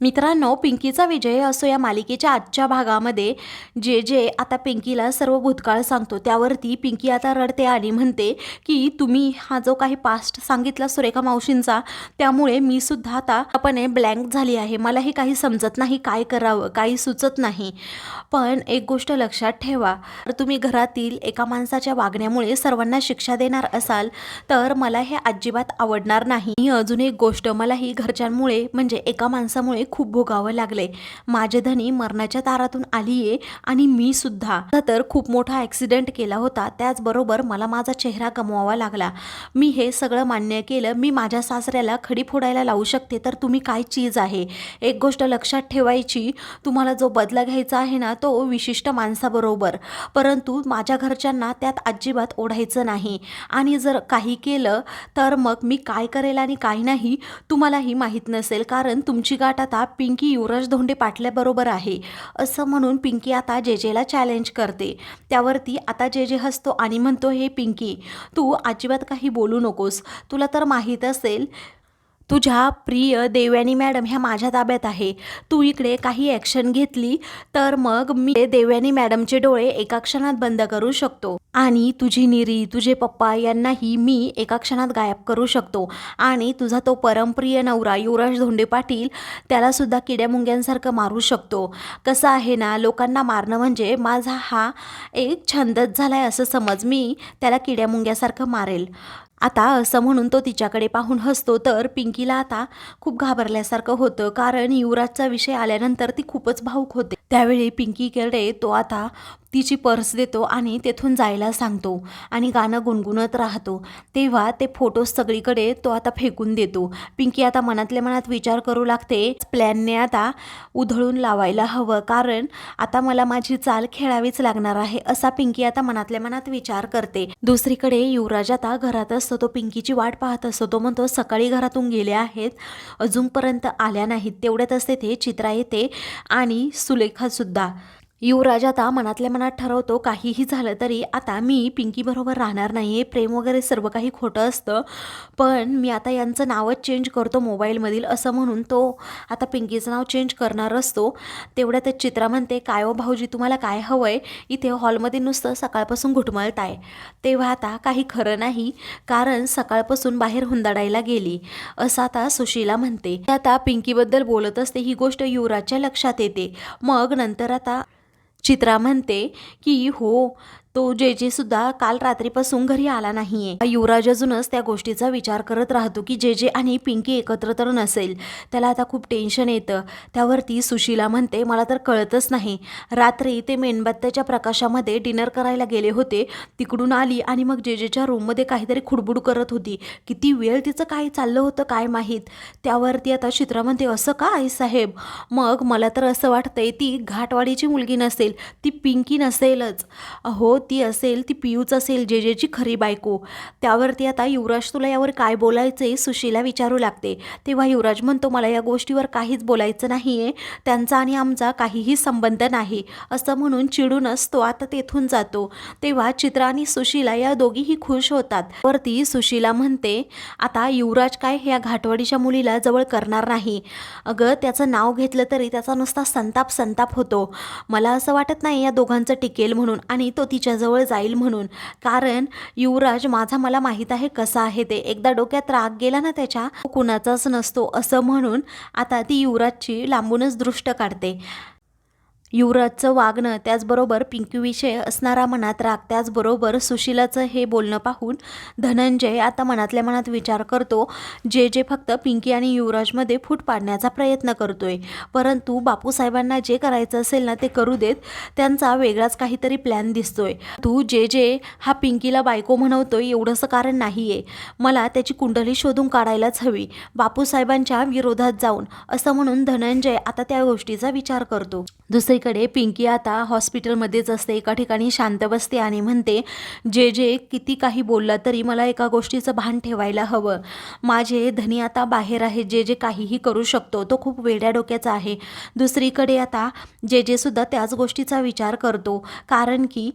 मित्रांनो पिंकीचा विजय असो या मालिकेच्या आजच्या भागामध्ये जे जे आता पिंकीला सर्व भूतकाळ सांगतो त्यावरती पिंकी आता रडते आणि म्हणते की तुम्ही हा जो काही पास्ट सांगितला सुरेखा मावशींचा त्यामुळे मी सुद्धा आता आपण ब्लँक झाली आहे. मलाही काही समजत नाही काय करावं काही सुचत नाही. पण एक गोष्ट लक्षात ठेवा तर तुम्ही घरातील एका माणसाच्या वागण्यामुळे सर्वांना शिक्षा देणार असाल तर मला हे अजिबात आवडणार नाही. अजून एक गोष्ट मला ही घरच्यांमुळे म्हणजे एका माणसामुळे खूप भोगावं लागले माझे धनी मरणाच्या दारातून आलीये आणि मी सुद्धा. तर खूप मोठा ॲक्सिडेंट केला होता. त्याचबरोबर मला माझा चेहरा गमवावा लागला. मी हे सगळं मान्य केलं. मी माझ्या सासऱ्याला खडी फोडायला लावू शकते तर तुम्ही काय चीज आहे? एक गोष्ट लक्षात ठेवायची. तुम्हाला जो बदला घ्यायचा आहे ना तो विशिष्ट माणसाबरोबर. परंतु माझ्या घरच्यांना त्यात अजिबात ओढायचं नाही. आणि जर काही केलं तर मग मी काय करेल आणि काय नाही तुम्हालाही माहीत नसेल. कारण तुमची गाठ आता पिंकी युवराज धोंडे पाटल्याबरोबर आहे. असं म्हणून पिंकी आता जेजेला चॅलेंज करते. त्यावरती आता जे जे हसतो आणि म्हणतो हे पिंकी तू अजिबात काही बोलू नकोस. तुला तर माहीत असेल तुझ्या प्रिय देवयानी मॅडम ह्या माझ्या ताब्यात आहे. तू इकडे काही ॲक्शन घेतली तर मग मी देवयानी मॅडमचे डोळे एका क्षणात बंद करू शकतो. आणि तुझी निरी तुझे पप्पा यांनाही मी एका क्षणात गायब करू शकतो. आणि तुझा तो परमप्रिय नवरा युवराज धोंडे पाटील त्यालासुद्धा किड्यामुंग्यांसारखं मारू शकतो. कसं आहे ना लोकांना मारणं म्हणजे माझा हा एक छंदच झाला आहे असं समज मी त्याला किड्यामुंग्यासारखं मारेल. आता असं म्हणून तो तिच्याकडे पाहून हसतो तर पिंकीला आता खूप घाबरल्यासारखं होतं कारण युवराजचा विषय आल्यानंतर ती खूपच भाऊक होते. त्यावेळी पिंकीकडे तो आता तिची पर्स देतो आणि तेथून जायला सांगतो. आणि गाणं गुणगुणत राहतो. तेव्हा ते फोटोज सगळीकडे तो आता फेकून देतो. पिंकी आता मनातल्या मनात विचार करू लागते प्लॅनने आता उधळून लावायला हवं. कारण आता मला माझी चाल खेळावीच लागणार आहे असा पिंकी आता मनातल्या मनात विचार करते. दुसरीकडे युवराज आता घरात असतो. तो पिंकीची वाट पाहत असतो. तो म्हणतो सकाळी घरातून गेले आहेत. अजूनपर्यंत आल्या नाहीत. तेवढ्यातच तेथे चित्रा येते आणि सुलेखासुद्धा युवराज आता मनातल्या मनात ठरवतो काहीही झालं तरी आता मी पिंकीबरोबर राहणार नाही आहे प्रेम वगैरे सर्व काही खोटं असतं. पण मी आता यांचं नावच चेंज करतो मोबाईलमधील असं म्हणून तो आता पिंकीचं नाव चेंज करणार असतो. तेवढ्यातच चित्रा म्हणते काय ओ भाऊजी तुम्हाला काय हवं आहे इथे हॉलमध्ये नुसतं सकाळपासून घुटमळत आहे. तेव्हा आता काही खरं नाही कारण सकाळपासून बाहेर हुंदाडायला गेली. असं आता सुशीला म्हणते. आता पिंकीबद्दल बोलत असते ही गोष्ट युवराजच्या लक्षात येते. मग नंतर आता चित्रा म्हणते की हो तो जेजे सुद्धा काल रात्रीपासून घरी आला नाहीये. युवराज अजूनच त्या गोष्टीचा विचार करत राहतो की जे जे आणि पिंकी एकत्र तर नसेल. त्याला आता खूप टेन्शन येतं. त्यावरती सुशीला म्हणते मला तर कळतच नाही. रात्री ते मेणबत्त्याच्या प्रकाशामध्ये डिनर करायला गेले होते. तिकडून आली आणि मग जेजेच्या रूममध्ये काहीतरी खुडबुड करत होती. किती वेळ तिचं काय चाललं होतं काय माहीत? त्यावरती आता चित्रा म्हणते असं का आई साहेब? मग मला तर असं वाटतंय ती घाटवाडीची मुलगी नसेल. ती पिंकी नसेलच. हो ती असेल ती पियूच असेल जे जेची खरी बायको. त्यावरती आता युवराज तुला यावर काय बोलायचे सुशीला विचारू लागते. तेव्हा युवराज म्हणतो मला या गोष्टीवर काहीच बोलायचं नाही आहे त्यांचा आणि आमचा काहीही संबंध नाही. असं म्हणून चिडूनच तो आता तेथून जातो. तेव्हा चित्रा आणि सुशीला या दोघीही खुश होतात. वरती सुशीला म्हणते आता युवराज काय ह्या घाटवाडीच्या मुलीला जवळ करणार नाही. अगं त्याचं नाव घेतलं तरी त्याचा नुसता संताप संताप होतो. मला असं वाटत नाही या दोघांचं टिकेल म्हणून. आणि तो तिच्या तिच्याजवळ जाईल म्हणून. कारण युवराज माझा मला माहीत आहे कसा आहे ते. एकदा डोक्यात राग गेला ना त्याच्या कुणाचाच नसतो असं म्हणून आता ती युवराजची लांबूनच दृष्ट काढते. युवराजचं वागणं त्याचबरोबर पिंकीविषयी असणारा मनात राग त्याचबरोबर सुशीलाचं हे बोलणं पाहून धनंजय आता मनातल्या मनात विचार करतो जे जे फक्त पिंकी आणि युवराजमध्ये फूट पाडण्याचा प्रयत्न करतोय. परंतु बापूसाहेबांना जे करायचं असेल ना ते करू देत त्यांचा वेगळाच काहीतरी प्लॅन दिसतोय. तू जे जे हा पिंकीला बायको म्हणवतोय एवढंसं कारण नाही आहे मला त्याची कुंडली शोधून काढायलाच हवी. बापूसाहेबांच्या विरोधात जाऊन असं म्हणून धनंजय आता त्या गोष्टीचा विचार करतो. दुसरीकडे पिंकी आता हॉस्पिटलमध्येच असते. एका ठिकाणी शांत बसते आणि म्हणते जे जे किती काही बोललं तरी मला एका गोष्टीचं भान ठेवायला हवं. माझे धनी आता बाहेर आहे. जे जे काहीही करू शकतो तो खूप वेड्या डोक्याचा आहे. दुसरीकडे आता जे जे सुद्धा त्याच गोष्टीचा विचार करतो. कारण की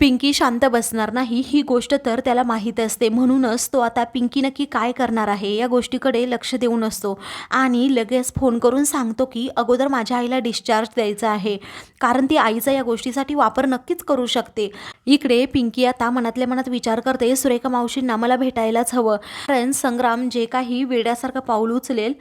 पिंकी शांत बसणार नाही ही गोष्ट तर त्याला माहीत असते. म्हणूनच तो आता पिंकी नक्की काय करणार आहे या गोष्टीकडे लक्ष देऊन असतो. आणि लगेच फोन करून सांगतो की अगोदर माझ्या आईला डिस्चार्ज द्यायचा आहे. कारण ती आईचा या गोष्टीसाठी वापर नक्कीच करू शकते. इकडे पिंकी आता मनातल्या मनात विचार करते सुरेखा मावशींना मला भेटायलाच हवं. कारण संग्राम जे काही वेड्यासारखं पाऊल उचलेल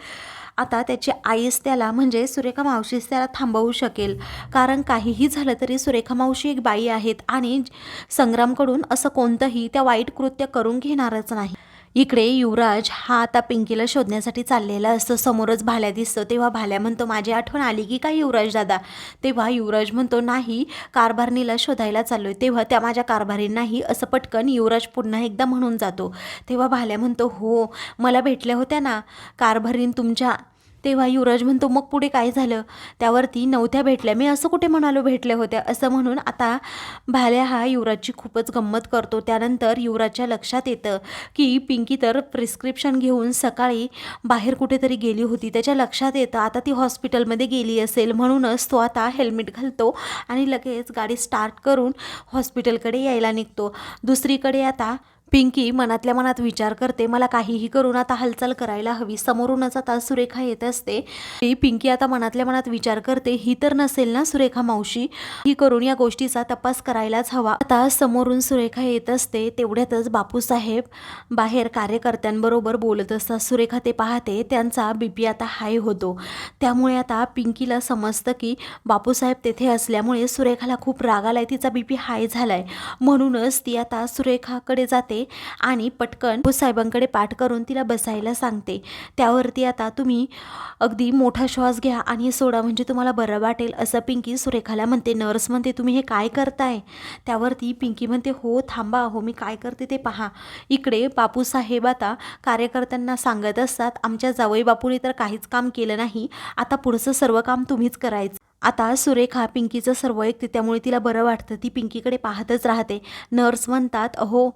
आता त्याची आईच त्याला म्हणजे सुरेखा मावशीच त्याला थांबवू शकेल. कारण काहीही झालं तरी सुरेखा मावशी एक बाई आहेत आणि संग्रामकडून असं कोणतंही त्या वाईट कृत्य करून घेणारच नाही. इकडे युवराज हा आता पिंकीला शोधण्यासाठी चाललेला असतो. समोरच भाल्या दिसतो. तेव्हा भाल्या म्हणतो माझी आठवण आली की काय युवराज दादा? तेव्हा युवराज म्हणतो नाही कारभारणीला शोधायला चाललोय. तेव्हा त्या माझ्या कारभारींनाही असं पटकन युवराज पुन्हा एकदा म्हणून जातो. तेव्हा भाल्या म्हणतो हो मला भेटल्या होत्या ना. कारभारीन तुमच्या तेव्हा युवराज म्हणतो मग पुढे काय झालं? त्यावरती नव्हत्या भेटल्या. मी असं कुठे म्हणालो भेटल्या होत्या? असं म्हणून आता भाल्या हा युवराजची खूपच गंमत करतो. त्यानंतर युवराजच्या लक्षात येतं की पिंकी तर प्रिस्क्रिप्शन घेऊन सकाळी बाहेर कुठेतरी गेली होती. त्याच्या लक्षात येतं आता ती हॉस्पिटलमध्ये गेली असेल. म्हणूनच तो आता हेल्मेट घालतो आणि लगेच गाडी स्टार्ट करून हॉस्पिटलकडे यायला निघतो. दुसरीकडे आता पिंकी मनातल्या मनात विचार करते मला काहीही करून आता हालचाल करायला हवी. समोरूनच आता सुरेखा येत असते. ती पिंकी आता मनातल्या मनात विचार करते ही तर नसेल ना सुरेखा मावशी? ही करून या गोष्टीचा तपास करायलाच हवा. आता समोरून सुरेखा येत असते तेवढ्यातच बापूसाहेब बाहेर कार्यकर्त्यांबरोबर बोलत असतात. सुरेखा ते पाहते त्यांचा बीपी आता हाय होतो. त्यामुळे आता पिंकीला समजतं की बापूसाहेब तेथे असल्यामुळे सुरेखाला खूप राग आलाय तिचा बीपी हाय झालाय. म्हणूनच ती आता सुरेखाकडे जाते. आणि पटकन साहेबांकडे पाठ करून तिला बसायला सांगते. त्यावरती आता तुम्ही अगदी मोठा श्वास घ्या आणि सोडा म्हणजे तुम्हाला बरं वाटेल असं पिंकी सुरेखाला म्हणते. नर्स म्हणते तुम्ही हे काय करताय? त्यावरती पिंकी म्हणते हो थांबा हो मी काय करते ते पहा. इकडे बापूसाहेब आता कार्यकर्त्यांना सांगत असतात आमच्या जावई बापूने तर काहीच काम केलं नाही आता पुढचं सर्व काम तुम्हीच करायचं. आता सुरेखा पिंकीचं सर्व ऐकते त्यामुळे तिला बरं वाटतं ती पिंकीकडे पाहतच राहते. नर्स म्हणतात अहो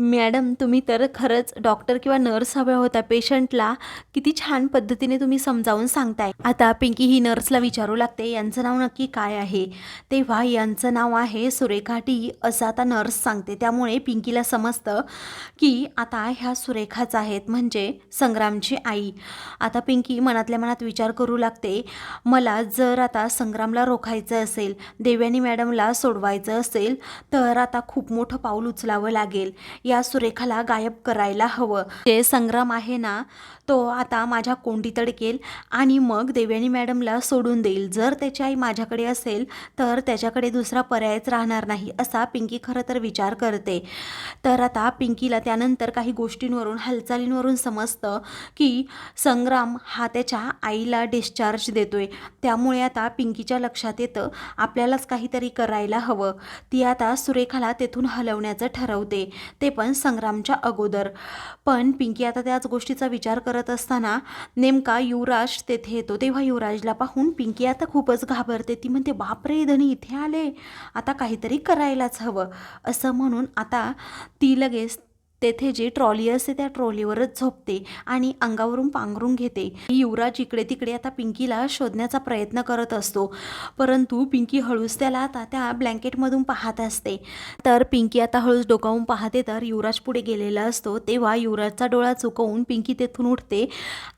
मॅडम तुम्ही तर खरंच डॉक्टर किंवा नर्स हव्या होत्या. पेशंटला किती छान पद्धतीने तुम्ही समजावून सांगताय. आता पिंकी ही नर्सला विचारू लागते. यांचं नाव नक्की काय आहे? तेव्हा यांचं नाव आहे सुरेखा टी असं आता नर्स सांगते. त्यामुळे पिंकीला समजतं की आता ह्या सुरेखाच आहेत म्हणजे संग्रामची आई. आता पिंकी मनातल्या मनात विचार करू लागते. मला जर आता संग्रामला रोखायचं असेल देव्यानी मॅडमला सोडवायचं असेल तर आता खूप मोठं पाऊल उचलावं लागेल. या सुरेखाला गायब करायला हवं. जे संग्राम आहे ना तो आता माझ्या कोंडीत अडकेल आणि मग देवयानी मॅडमला सोडून देईल. जर त्याची आई माझ्याकडे असेल तर त्याच्याकडे दुसरा पर्यायच राहणार नाही असा पिंकी खरं तर विचार करते. तर आता पिंकीला त्यानंतर काही गोष्टींवरून हालचालींवरून समजतं की संग्राम हा त्याच्या आईला डिस्चार्ज देतोय. त्यामुळे आता पिंकीच्या लक्षात येतं आपल्यालाच काहीतरी करायला हवं. ती आता सुरेखाला तेथून हलवण्याचं ठरवते. ते पण संग्रामच्या अगोदर. पण पिंकी आता त्याच गोष्टीचा विचार करत करत असताना नेमका युवराज तेथे येतो. तेव्हा युवराजला पाहून पिंकी आता खूपच घाबरते. ती म्हणते बापरे धनी इथे आले. आता काहीतरी करायलाच हवं. असं म्हणून आता ती लगेच तेथे जी ट्रॉली असते त्या ट्रॉलीवरच झोपते आणि अंगावरून पांघरून घेते. युवराज इकडे तिकडे आता पिंकीला शोधण्याचा प्रयत्न करत असतो. परंतु पिंकी हळूच त्याला आता त्या ब्लँकेटमधून पाहत असते. तर पिंकी आता हळूच डोकावून पाहते तर युवराज पुढे गेलेला असतो. तेव्हा युवराजचा डोळा चुकवून पिंकी तेथून उठते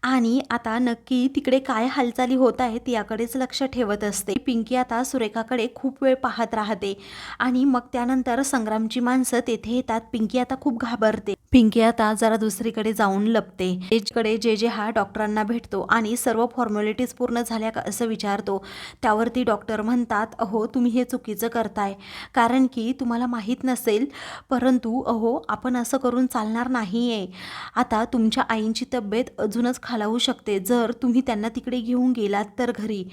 आणि आता नक्की तिकडे काय हालचाली होत आहेत याकडेच लक्ष ठेवत असते. पिंकी आता सुरेखाकडे खूप वेळ पाहत राहते आणि मग त्यानंतर संग्रामची माणसं तेथे येतात. पिंकी आता खूप घाबर पिंकी आता जरा दुसरीकडे जाऊन लपते. कडे जे जे हा डॉक्टरांना भेटतो आणि सर्व फॉर्मॅलिटीज पूर्ण झाल्या का असं विचारतो. त्यावरती डॉक्टर म्हणतात अहो तुम्ही हे चुकीचं करताय. कारण की तुम्हाला माहीत नसेल परंतु अहो आपण असं करून चालणार नाही आहे आता तुमच्या आईंची तब्येत अजूनच खालावू शकते. जर तुम्ही त्यांना तिकडे घेऊन गेलात तर घरी.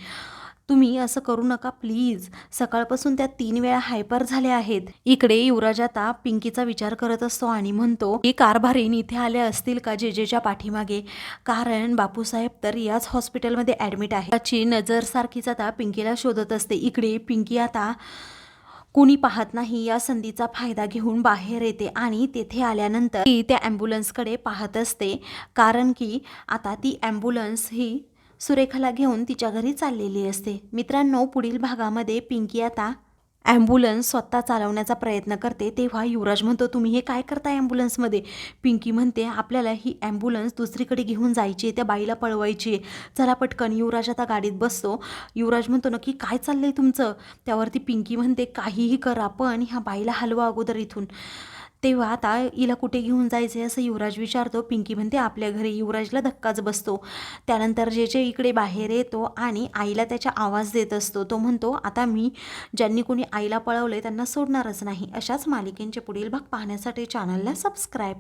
तुम्ही असं करू नका प्लीज. सकाळपासून त्या तीन वेळा हायपर झाल्या आहेत. इकडे युवराज आता पिंकीचा विचार करत असतो आणि म्हणतो की कारभारीन इथे आले असतील का जेजेच्या पाठीमागे? कारण बापूसाहेब तर याच हॉस्पिटलमध्ये ॲडमिट आहे त्याची नजर सारखीच आता पिंकीला शोधत असते. इकडे पिंकी आता कुणी पाहत नाही या संधीचा फायदा घेऊन बाहेर येते आणि तेथे आल्यानंतर ती त्या ॲम्ब्युलन्सकडे पाहत असते. कारण की आता ती ॲम्ब्युलन्स ही सुरेखाला घेऊन तिच्या घरी चाललेली असते. मित्रांनो पुढील भागामध्ये पिंकी आता ॲम्ब्युलन्स स्वतः चालवण्याचा प्रयत्न करते. तेव्हा युवराज म्हणतो तुम्ही हे काय करताय ॲम्ब्युलन्समध्ये? पिंकी म्हणते आपल्याला ही ॲम्ब्युलन्स दुसरीकडे घेऊन जायची आहे त्या बाईला पळवायची आहे. चला पटकन युवराज आता गाडीत बसतो. युवराज म्हणतो नक्की काय चाललं आहे तुमचं? त्यावरती पिंकी म्हणते काहीही करा पण ह्या बाईला हलवा अगोदर इथून. तेव्हा आता हिला कुठे घेऊन जायचं आहे असं युवराज विचारतो. पिंकी म्हणते आपल्या घरी युवराजला धक्काच बसतो. त्यानंतर जे जे इकडे बाहेर येतो आणि आईला त्याच्या आवाज देत असतो तो म्हणतो आता मी ज्यांनी कोणी आईला पळवलं त्यांना सोडणारच नाही. अशाच मालिकेंचे पुढील भाग पाहण्यासाठी चॅनलला सबस्क्राईब